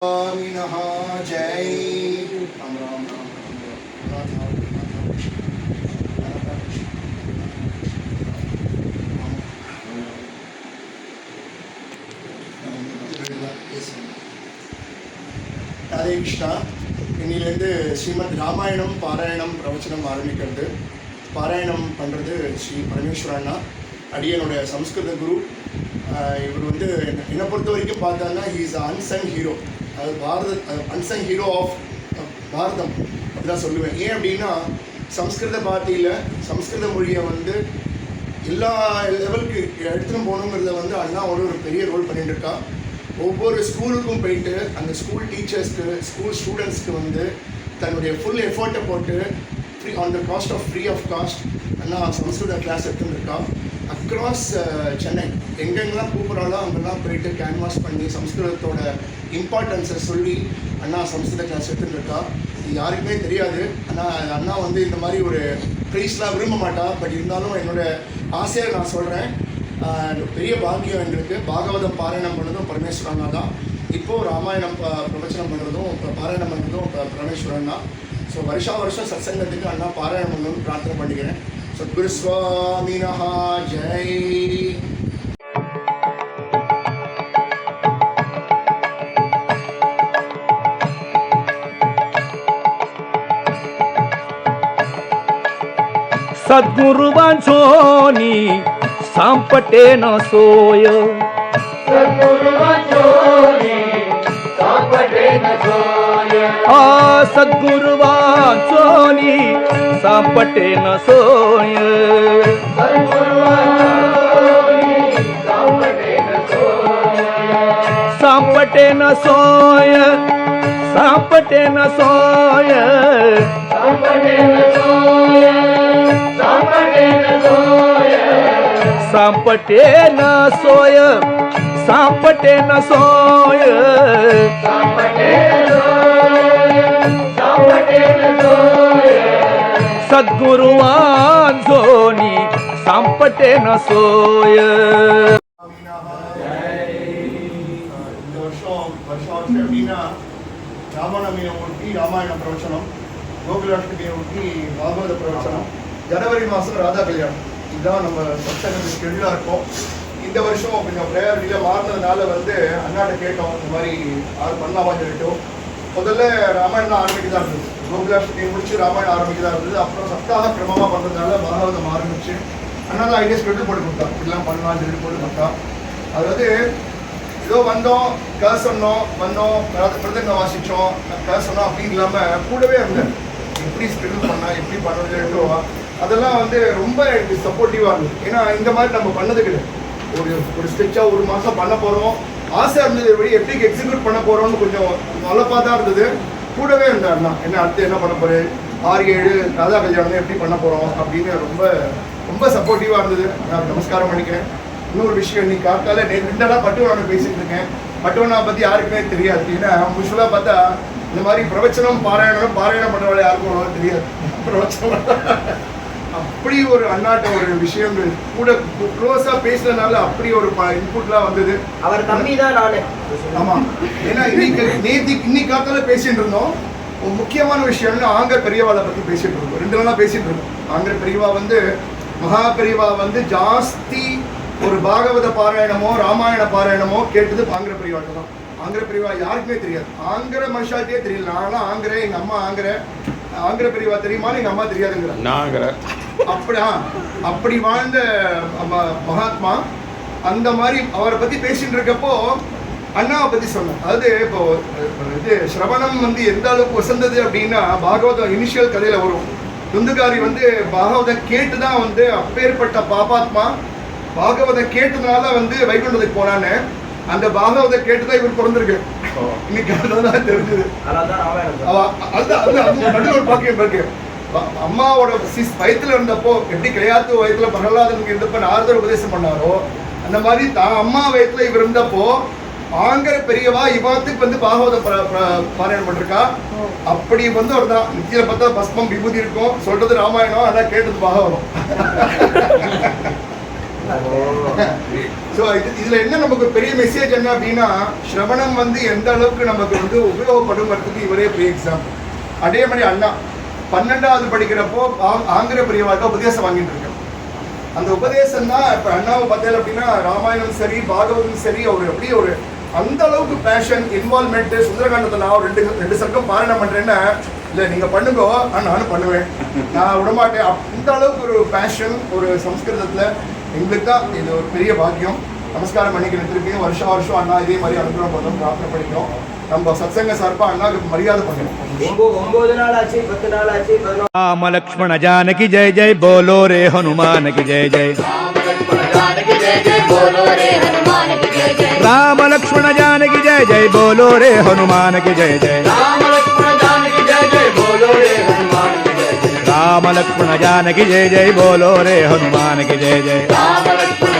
स्वामिनः जय राम राम राम ராதே கிருஷ்ணா இன்னிலேருந்து ஸ்ரீமத் ராமாயணம் பாராயணம் பிரவச்சனம் ஆரம்பிக்கிறது பாராயணம் பண்ணுறது ஸ்ரீ பரமேஸ்வரண்ணா அடியனுடைய சம்ஸ்கிருத குரு ஆஹ் இவர் வந்து என்னை பொறுத்த வரைக்கும் பார்த்தாங்கன்னா ஹீஸ் அன்சங் ஹீரோ அது Bharat unsung hero of Bharatam. அப்படிதான் சொல்லுவேன். ஏன் அப்படின்னா சம்ஸ்கிருத பாரதியில் சம்ஸ்கிருத மொழியை வந்து எல்லா லெவலுக்கு எடுத்துன்னு போகணுங்கிறத வந்து அண்ணா ஒரு ஒரு பெரிய ரோல் பண்ணிட்டு இருக்கா. ஒவ்வொரு ஸ்கூலுக்கும் போயிட்டு அந்த ஸ்கூல் டீச்சர்ஸ்க்கு ஸ்கூல் ஸ்டூடெண்ட்ஸ்க்கு வந்து தன்னுடைய ஃபுல் எஃபர்ட்டை போட்டு free on the cost of free of cost அண்ணா சம்ஸ்கிருத கிளாஸ் எடுத்துன்னு அக்ராஸ் சென்னை எங்கெங்கெல்லாம் கூப்பிட்றாலோ அங்கெல்லாம் போயிட்டு கேன்வாஸ் பண்ணி சம்ஸ்கிருதத்தோட இம்பார்ட்டன்ஸை சொல்லி அண்ணா சம்ஸ்கிருத கிளாஸ் எடுத்துருக்கா இது யாருக்குமே தெரியாது. ஆனால் அண்ணா வந்து இந்த மாதிரி ஒரு ப்ரைஸ்லாம் விரும்ப மாட்டா. பட் இருந்தாலும் என்னோட ஆசையை நான் சொல்கிறேன் பெரிய பாக்கியம் எங்களுக்கு. பாகவதம் பாராயணம் பண்ணதும் பரமேஸ்வரன் தான். இப்போது ராமாயணம் ப- பிரவச்சனம் பண்ணுறதும் இப்போ பாராயணம் பண்ணுறதும் இப்போ பரமேஸ்வரன் தான். ஸோ வருஷா வருஷம் சத்சங்கத்துக்கு அண்ணா பாராயணம் பண்ணணும்னு பிரார்த்தனை பண்ணிக்கிறேன் சத்குரு சுவாமினஹா ஜெய் સદગુરુ વાંચોની સાંપટે ન સોય સદગુરુ વાંચોની सांपटे न सोय सांपटे न सोय. सांपटे न सोय सांपटे न सोय. सांपटे न सोय. सांपटे न सोय இந்த வருஷம் வருஷம் வருஷம் எப்படின்னா ராமநவமியை ஒட்டி ராமாயண பிரவச்சனம் கோகுலாஷ்டமியை ஒட்டி பாகவத பிரவச்சனம் ஜனவரி மாதம் ராதா கல்யாணம் இதுதான் நம்ம சப்தகத்துக்கு ஷெடியூலாக இருக்கும் இந்த வருஷம் கொஞ்சம் ப்ரையாரிட்டியில் மாறினதுனால வந்து அண்ணாட்ட கேட்டோம் இந்த மாதிரி அது பண்ணலாமா சொல்லிட்டோம் முதல்ல ராமாயணம் ஆரம்பிக்க தான் இருந்தது. கோகுலாஷ்டமி முடிச்சு ராமாயணம் ஆரம்பிக்க தான் இருந்தது. அப்புறம் சப்தாக கிரமமாக பண்ணுறதுனால பாகவதம் ஆரம்பிச்சு அண்ணா தான் ஐடியா ஸ்கெட்யூல் போட்டு கொடுத்தா. இப்படிலாம் பண்ணலாம்னு சொல்லிட்டு போட்டு கொடுத்தா. அதாவது ஏதோ வந்தோம் கதை சொன்னோம் வந்தோம் பிரதங்க வாசித்தோம் கதை சொன்னோம் அப்படின்னு இல்லாமல் கூடவே இருந்தேன். எப்படி ஸ்கெட்யூல் பண்ணால் எப்படி பண்ணுறதுன்றோ அதெல்லாம் வந்து ரொம்ப எனக்கு சப்போர்ட்டிவாக இருந்தது. ஏன்னா இந்த மாதிரி நம்ம பண்ணது கிடையாது ஒரு ஒரு ஸ்டெச்சாக ஒரு மாதம் பண்ண போகிறோம் ஆசை இருந்தது எப்படி எப்படி எக்ஸிக்யூட் பண்ண போகிறோம்னு கொஞ்சம் நலப்பாக தான் இருந்தது. கூடவே இருந்தாருண்ணா என்ன அடுத்து என்ன பண்ண போகிறேன் ஆறு ஏழு ராதா கல்யாணம் எப்படி பண்ண போகிறோம் அப்படின்னு ரொம்ப ரொம்ப சப்போர்ட்டிவாக இருந்தது. நான் நமஸ்காரம் பண்ணிக்கிறேன். இன்னொரு விஷயம் இன்னைக்கு காத்தால நேற்று ரெண்டு நாளாக பட்டுவனை பேசிட்டு இருக்கேன். பட்டுவனா பற்றி யாருக்குமே தெரியாது. ஏன்னா யூஸ்வலாக பார்த்தா இந்த மாதிரி பிரவச்சனம் பாராயணம் பாராயணம் பண்ணுறவளை யாருக்கும் தெரியாது. பிரவச்சனம். அப்படி ஒரு அண்ணாட்ட ஒரு விஷயம் கூட க்ளோஸா பேசுறதுனால அப்படி ஒரு இன்புட்லாம் வந்தது. அவர் தம்பி தான் ஆமா. ஏன்னா இன்னைக்கு நேத்தி இன்னைக்கு காத்தால பேசிட்டு இருந்தோம் முக்கியமான விஷயம்னு ஆங்கர் பெரியவாவை பத்தி பேசிட்டு இருந்தோம் ரெண்டு நாளா பேசிட்டு இருந்தோம் ஆங்கர் பெரியவா வந்து மகா பெரியவா வந்து ஜாஸ்தி ஒரு பாகவத பாராயணமோ ராமாயண பாராயணமோ கேட்டது ஆங்கிர பெரியவாட்ட தான். ஆங்கிர பெரியவா யாருக்குமே தெரியாது. ஆங்கிர மனுஷாட்டே தெரியல. நானும் ஆங்கிற எங்க அம்மா ஆங்கிற ஆங்கிர பெரியவா தெரியுமா எங்க அம்மா தெரியாதுங்கிற நான் அப்படியா? அப்படி வாழ்ந்த மகாத்மா அந்த மாதிரி அவரை பத்தி பேசிட்டு இருக்கப்போ அண்ணாவை பத்தி சொன்னேன் அதாவது இப்போ இது சிரவணம் வந்து எந்த அளவுக்கு வசந்தது அப்படின்னா பாகவதம் இனிஷியல் கதையில வரும். துந்துகாரி வந்து பாகவதம் கேட்டு தான் வந்து அப்பேற்பட்ட பாபாத்மா பாகவதம் கேட்டதுனால வந்து வைகுண்டத்துக்கு போனான்னு அந்த பாகவதம் கேட்டு தான் இவர் பிறந்திருக்கு. இன்னைக்கு அதுதான் தெரிஞ்சது. அதனால தான் ராமாயணம் அவ அதுதான் அதுதான் அது நடுவில் ஒரு பாக்கியம் இருக்கு. அம்மாவோட சிஸ் வயித்துல இருந்தப்போ எப்படி கிடையாது வயித்துல பிரகலாதனுக்கு இருந்தப்ப நாரதர் உபதேசம் பண்ணாரோ அந்த மாதிரி தான் அம்மா வயித்துல இவர் இருந்தப்போ ஆங்கர பெரியவா இவாத்துக்கு வந்து பாகவத பர- பர- பாராயணம் பண்ணிருக்கா அப்படி வந்து ஒரு தான் நித்தியில பார்த்தா பஸ்மம் விபூதி இருக்கும். சொல்றது ராமாயணம் ஆனா கேட்டது பாகவதம். ஸோ இது இதுல என்ன நமக்கு பெரிய மெசேஜ் என்ன அப்படின்னா ஸ்ரவணம் வந்து எந்த அளவுக்கு நமக்கு வந்து உபயோகப்படுங்கிறதுக்கு இவரே பெரிய எக்ஸாம்பிள் அதே மாதிரி அண்ணா. பன்னெண்டாவது படிக்கிறப்போ ஆ- ஆங்கில பிரியவாட்ட உபதேசம் வாங்கிட்டு இருக்கேன். அந்த உபதேசம் தான் இப்போ அண்ணாவை பார்த்தேன் அப்படின்னா ராமாயணம் சரி பாகவதம் சரி அவர் அப்படியே ஒரு அந்த அளவுக்கு பேஷன் இன்வால்மெண்ட் சுந்தரகாண்டத்தில் நான் ரெண்டு ரெண்டு சர்க்கம் பாராயணம் பண்ணுறேன்னா இல்லை நீங்கள் பண்ணுங்க. நானும் பண்ணுவேன். நான் விடமாட்டேன். அப்- அந்த அளவுக்கு ஒரு பேஷன் ஒரு சம்ஸ்கிருதத்தில் எங்களுக்கு தான் இது ஒரு பெரிய பாக்கியம். नमस्कार पड़ी वर्ष वर्ष अन्ना मरी अब प्रार्थना पड़ी जय जय बोलो रे हनुमान की जय जय राम लक्ष्मण जान की जय जय बोलो रे हनुमान की जय जय राम लक्ष्मण जान की जय जय बोलो रे हनुमान की जय जय